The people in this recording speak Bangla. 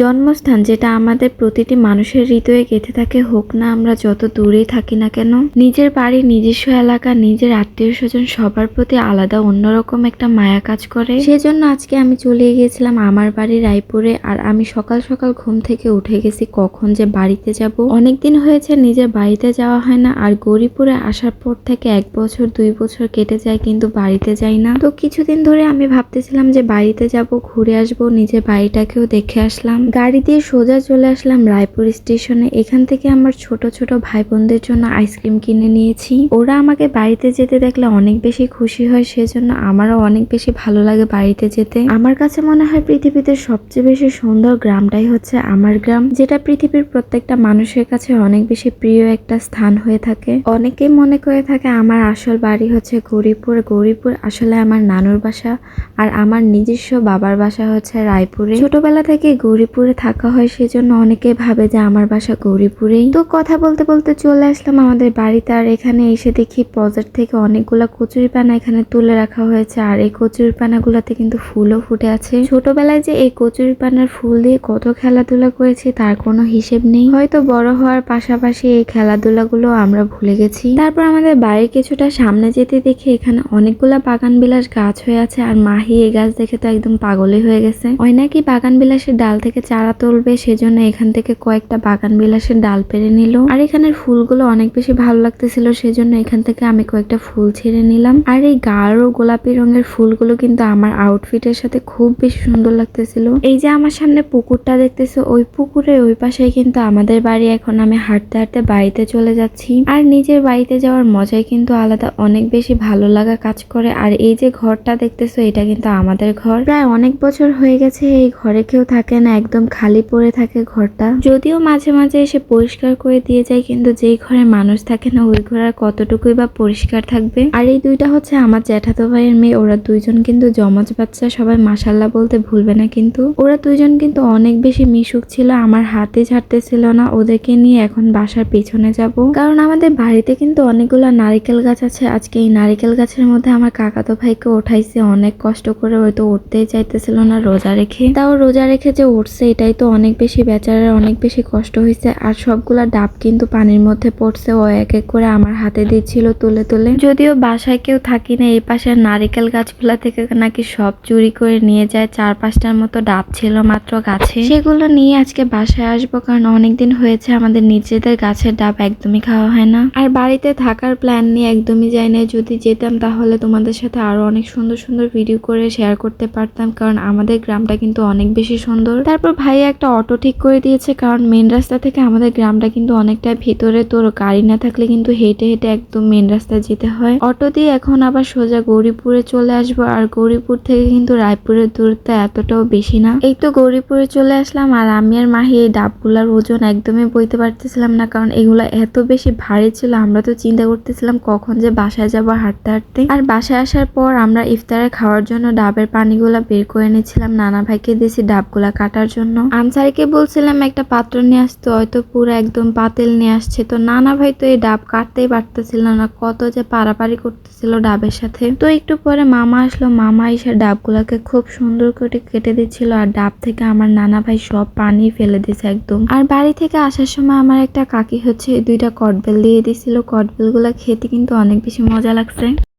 জন্মস্থান যেটা আমাদের প্রতিটি মানুষের হৃদয়ে গেঁথে থাকে, হোক না আমরা যত দূরেই থাকি না কেন, নিজের বাড়ি, নিজস্ব এলাকা, নিজের আত্মীয় স্বজন সবার প্রতি আলাদা, অন্যরকম একটা মায়া কাজ করে। সেজন্য আজকে আমি চলে গিয়েছিলাম আমার বাড়ি রায়পুরে, আর আমি সকাল সকাল ঘুম থেকে উঠে গেছি কখন যে বাড়িতে যাব। অনেকদিন হয়েছে নিজের বাড়িতে যাওয়া হয় না, আর গৌরীপুরে আসার পর থেকে এক বছর, দুই বছর কেটে যায়, কিন্তু বাড়িতে যাই না। তো কিছুদিন ধরে আমি ভাবতেছিলাম যে বাড়িতে যাব, ঘুরে আসব, নিজের বাড়িটাকেও দেখে আসলাম। গাড়ি দিয়ে সোজা চলে আসলাম রায়পুর স্টেশনে। এখান থেকে আমার ছোট ছোট ভাই বোনদের জন্য আইসক্রিম কিনে নিয়েছি। ওরা আমাকে বাড়িতে যেতে দেখলে অনেক বেশি খুশি হয়, সেজন্য আমারও অনেক বেশি ভালো লাগে বাড়িতে যেতে। আমার কাছে মনে হয় পৃথিবীতে সবচেয়ে বেশি সুন্দর গ্রামটাই হচ্ছে আমার গ্রাম, যেটা পৃথিবীর প্রত্যেকটা মানুষের কাছে অনেক বেশি প্রিয় একটা স্থান হয়ে থাকে। অনেকেই মনে করে থাকে আমার আসল বাড়ি হচ্ছে গৌরীপুর। গৌরীপুর আসলে আমার নানুর বাসা, আর আমার নিজস্ব বাবার বাসা হচ্ছে রায়পুরে। ছোটবেলা থেকে গৌরীপুরে থাকা হয়, সেজন্য অনেকে ভাবে যে আমার বাসা গৌরীপুরেই। তো কথা বলতে বলতে চলে আসলাম আমাদের বাড়িতে, আর এখানে এসে দেখি পজার থেকে অনেকগুলা কচুরি পানা এখানে তুলে রাখা হয়েছে, আর এই কচুরি পানাগুলোতে কিন্তু ফুলও ফুটে আছে। ছোটবেলায় যে এই কচুরি পানার ফুল দিয়ে কত খেলাধুলা করেছি, তার কোনো হিসেব নেই। হয়তো বড় হওয়ার পাশাপাশি এই খেলাধুলাগুলো আমরা ভুলে গেছি। তারপর আমাদের বাড়ির কিছুটা সামনে যেতে দেখি এখানে অনেকগুলা বাগান বিলাস গাছ হয়ে আছে, আর মাহি এই গাছ দেখে তো একদম পাগলই হয়ে গেছে। ওই নাকি বাগান বিলাসের ডাল থেকে চারা তুলবে, সেজন্য এখান থেকে কয়েকটা বাগান বিলাসের ডাল পেরে নিল। আর এখানের ফুলগুলো অনেক বেশি ভালো লাগতেছিল, সেজন্য এখান থেকে আমি কয়েকটা ফুল ছেড়ে নিলাম। আর এই গাঢ় গোলাপি রঙের ফুলগুলো কিন্তু আমার আউটফিটের সাথে খুব বেশি সুন্দর লাগতেছিল। এই যে আমার সামনে পুকুরটা দেখতেছো, ওই পুকুরের ওই পাশেই কিন্তু আমাদের বাড়ি। এখন আমি হাঁটতে হাঁটতে বাড়িতে চলে যাচ্ছি। আর নিজের বাড়িতে যাওয়ার মজাই কিন্তু আলাদা, অনেক বেশি ভালো লাগা কাজ করে। আর এই যে ঘরটা দেখতেছো, এটা কিন্তু আমাদের ঘর। প্রায় অনেক বছর হয়ে গেছে এই ঘরে কেউ থাকে না, একদম খালি পড়ে থাকে ঘরটা। যদিও মাঝে মাঝে এসে পরিষ্কার করে দিয়ে যায়, কিন্তু যেই ঘরে মানুষ থাকে না, ওই ঘর আর কতটুকুই বা পরিষ্কার থাকবে? আর এই দুইটা হচ্ছে আমার জ্যাঠাতো ভাইয়ের মেয়ে। ওরা দুইজন কিন্তু জমজ বাচ্চা, সবাই মাসাল্লাহ বলতে ভুলবে না কিন্তু। ওরা দুইজন কিন্তু অনেক বেশি মিশুক ছিল, আমার হাতে ছাড়তে ছিল না, ওদেরকে নিয়ে এখন বাসার পেছনে যাব। কারণ আমাদের বাড়িতে কিন্তু অনেকগুলো নারিকেল গাছ আছে। আজকে এই নারিকেল গাছের মধ্যে আমার কাকাতো ভাইকে ওঠাইছে, অনেক কষ্ট করে হয়তো উঠতেই চাইতেছিল না রোজা রেখে। তাও রোজা রেখে যে উঠছে এটাই তো অনেক বেশি বেচারার অনেক বেশি কষ্ট হয়েছে। আর সবগুলা ডাব কিন্তু পানির মধ্যে পড়ছে। ও এক এক করে আমার হাতে দিচ্ছিল তুলে তুলে। যদিও বাসায় কেউ থাকি না, এই পাশে নারিকেল গাছগুলা থেকে নাকি সব চুরি করে নিয়ে যায়। চার পাঁচটার মতো ডাব ছিল মাত্র গাছে। সেগুলো নিয়ে আজকে বাসায় আসব, কারণ অনেকদিন হয়েছে আমাদের নিজেদের গাছের ডাব একদমই খাওয়া হয় না। আর বাড়িতে থাকার প্ল্যান নিয়ে একদমই যাই না যদি যেতাম তাহলে তোমাদের সাথে আরও অনেক সুন্দর সুন্দর ভিডিও করে শেয়ার করতে পারতাম, কারণ আমাদের গ্রামটা কিন্তু অনেক বেশি সুন্দর। তারপর ভাই একটা অটো ঠিক করে দিয়েছে, কারণ মেন রাস্তা থেকে আমাদের গ্রামটা কিন্তু অনেকটা ভিতরে। তোর গাড়ি না থাকলে কিন্তু হেঁটে হেঁটে একদম মেন রাস্তায় যেতে হয়। অটো দিয়ে এখন আবার সোজা গৌরীপুরে চলে আসব, আর গৌরীপুর থেকে কিন্তু রায়পুরের দূরত্ব এতটাও বেশি না। এই তো গৌরীপুরে চলে আসলাম, আর আমি আর মাহি এই ডাবগুলার ওজন একদমই বইতে পারতেছিলাম না, কারণ এগুলো এত বেশি ভারী ছিল, আমরা তো চিন্তা করতেছিলাম কখন যে বাসায় যাব হাঁটতে হাঁটতে। আর বাসায় আসার পর আমরা ইফতারে খাওয়ার জন্য ডাবের পানিগুলা বের করে নিয়েছিলাম নানা ভাইকে দিয়েছি ডাবগুলা কাটার জন্য। আনসারিকে বলছিলাম, একটা পাত্র নিয়ে আসতে হয়তো পুরো একদম পাতেল নিয়ে আসছে। তো নানা ভাই তো এই ডাব কাটতেই পারতেছিল না, কত যে পারাপারি করতেছিল ডাবের সাথে। তো একটু পরে মামা আসলো, মামা এসে ডাবগুলাকে খুব সুন্দর করে কেটে দিচ্ছিল আর ডাব থেকে আমার নানা ভাই সব পানি ফেলে দিয়েছে একদম। আর বাড়ি থেকে আসার সময় আমার একটা কাকি হচ্ছে, দুইটা কটবেল দিয়ে দিছিল কটবেলগুলা খেতে কিন্তু অনেক বেশি মজা লাগছে।